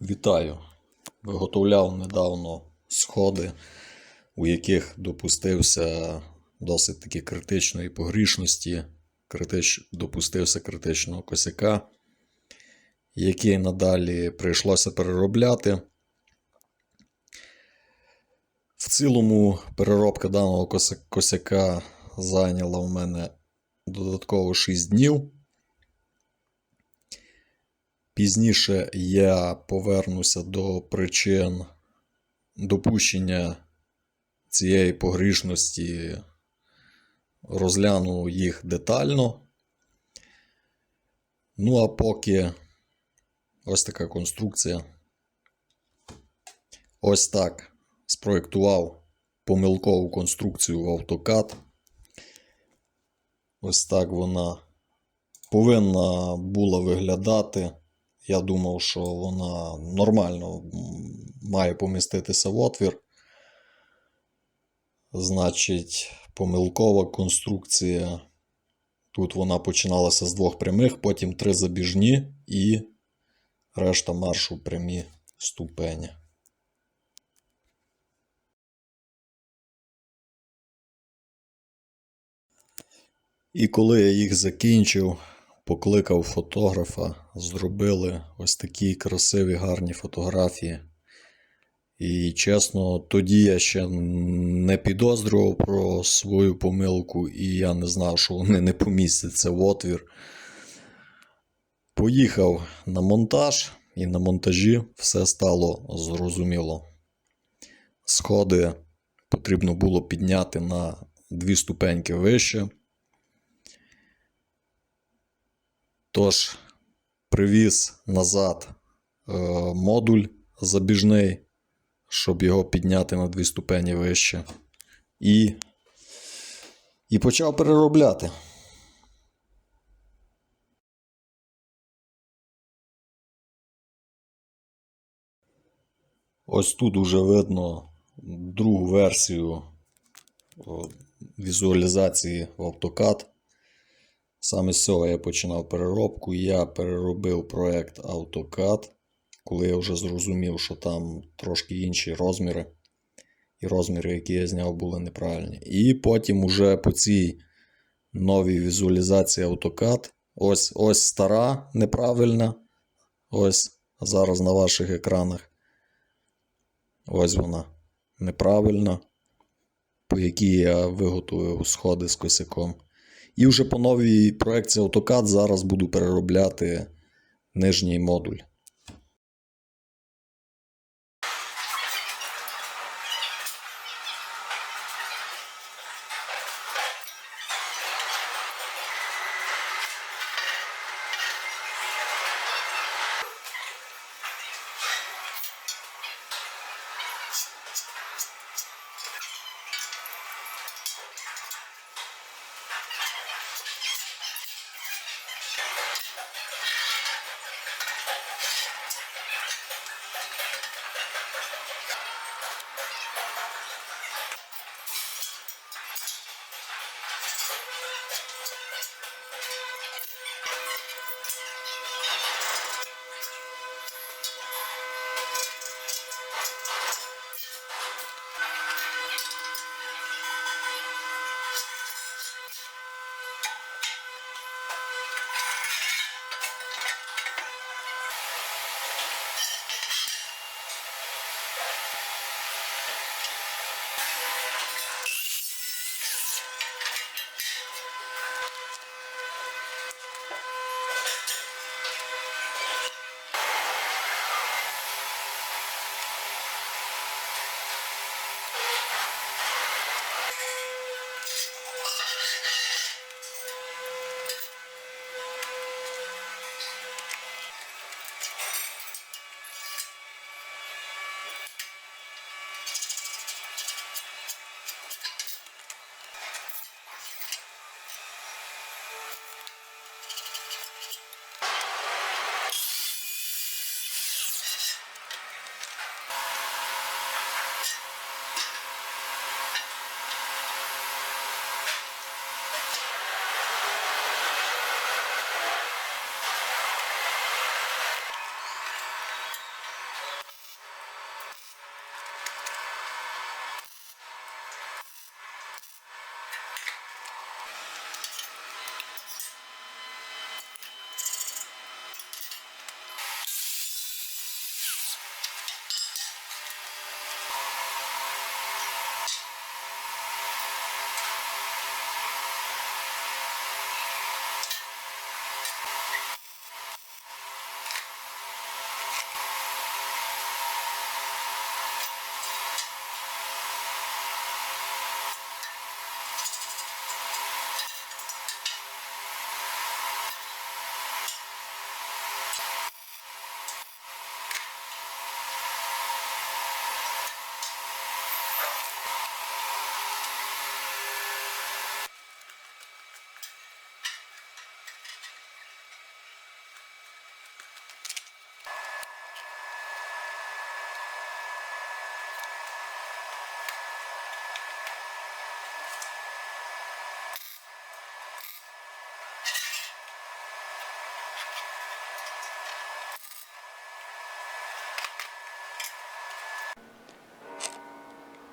Вітаю! Виготовляв недавно сходи, у яких допустився досить таки критичної погрішності, критич... допустився критичного косяка, який надалі прийшлося переробляти. В цілому переробка даного косяка зайняла в мене додатково 6 днів. Пізніше я повернуся до причин допущення цієї погрішності, розгляну їх детально. Ну а поки ось така конструкція. Ось так спроєктував помилкову конструкцію в AutoCAD. Ось так вона повинна була виглядати. Я думав, що вона нормально має поміститися в отвір. Значить, помилкова конструкція. Тут вона починалася з двох прямих, потім три забіжні і решта маршу прямі ступені. І коли я їх закінчив, покликав фотографа, зробили ось такі красиві гарні фотографії. І чесно, тоді я ще не підозрював про свою помилку, і я не знав, що вони не помістяться в отвір. Поїхав на монтаж, і на монтажі все стало зрозуміло. Сходи потрібно було підняти на дві ступеньки вище. Тож, привіз назад е, модуль забіжний, щоб його підняти на дві ступені вище. І, і почав переробляти. Ось тут уже видно другу версію візуалізації в AutoCAD. Саме з цього я починав переробку. Я переробив проект AutoCAD, коли я вже зрозумів, що там трошки інші розміри. І розміри, які я зняв, були неправильні. І потім уже по цій новій візуалізації AutoCAD. Ось, ось стара неправильна. Ось зараз на ваших екранах. Ось вона неправильна, по якій я виготовив сходи з косяком. І вже по новій проекції AutoCAD зараз буду переробляти нижній модуль. you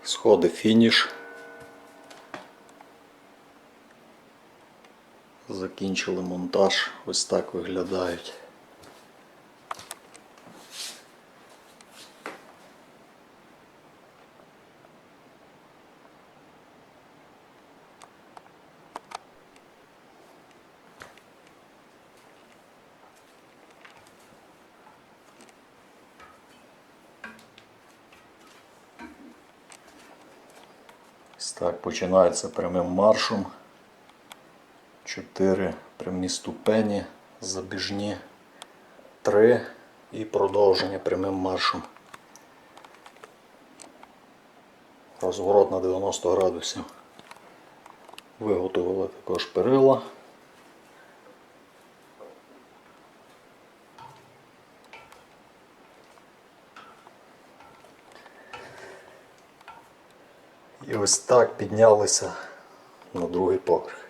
Сходи фініш. Закінчили монтаж. Ось так виглядають. Так починається прямим маршем. Чотири прямі ступені, забіжні, три і продовження прямим маршем. Розворот на 90 градусів. Виготовили також перила. І ось так піднялися на другий поверх.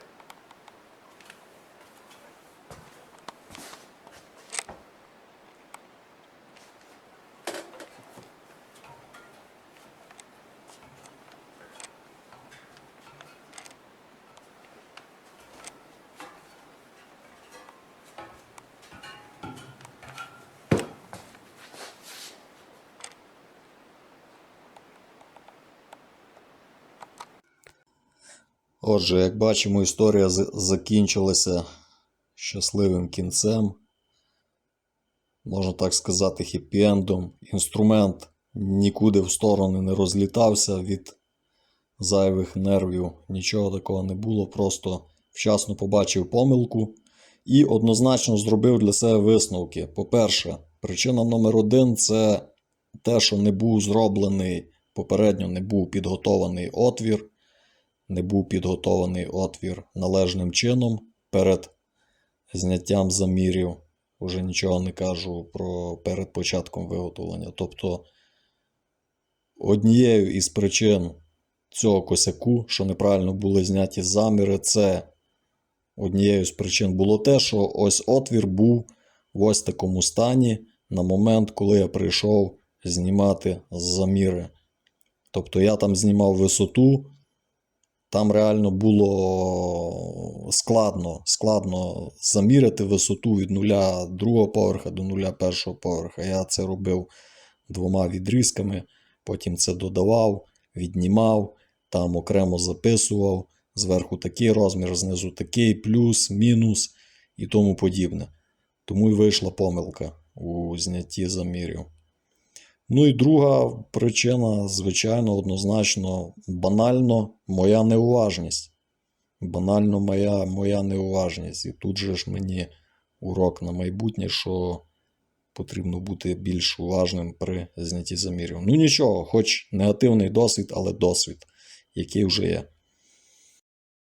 Отже, як бачимо, історія закінчилася щасливим кінцем. Можна так сказати, хеппі-ендом. Інструмент нікуди в сторони не розлітався від зайвих нервів. Нічого такого не було. Просто вчасно побачив помилку і однозначно зробив для себе висновки. По-перше, причина номер один це те, що не був зроблений попередньо не був підготований отвір не був підготований отвір належним чином перед зняттям замірів. Уже нічого не кажу про перед початком виготовлення. Тобто, однією із причин цього косяку, що неправильно були зняті заміри, це однією з причин було те, що ось отвір був в ось такому стані на момент, коли я прийшов знімати заміри. Тобто я там знімав висоту, там реально було складно, складно заміряти висоту від нуля другого поверха до нуля першого поверха. Я це робив двома відрізками, потім це додавав, віднімав, там окремо записував, зверху такий розмір, знизу такий, плюс, мінус і тому подібне. Тому і вийшла помилка у знятті замірів. Ну і друга причина, звичайно, однозначно, банально моя неуважність. Банально моя, моя неуважність. І тут же ж мені урок на майбутнє, що потрібно бути більш уважним при знятті замірів. Ну нічого, хоч негативний досвід, але досвід, який вже є.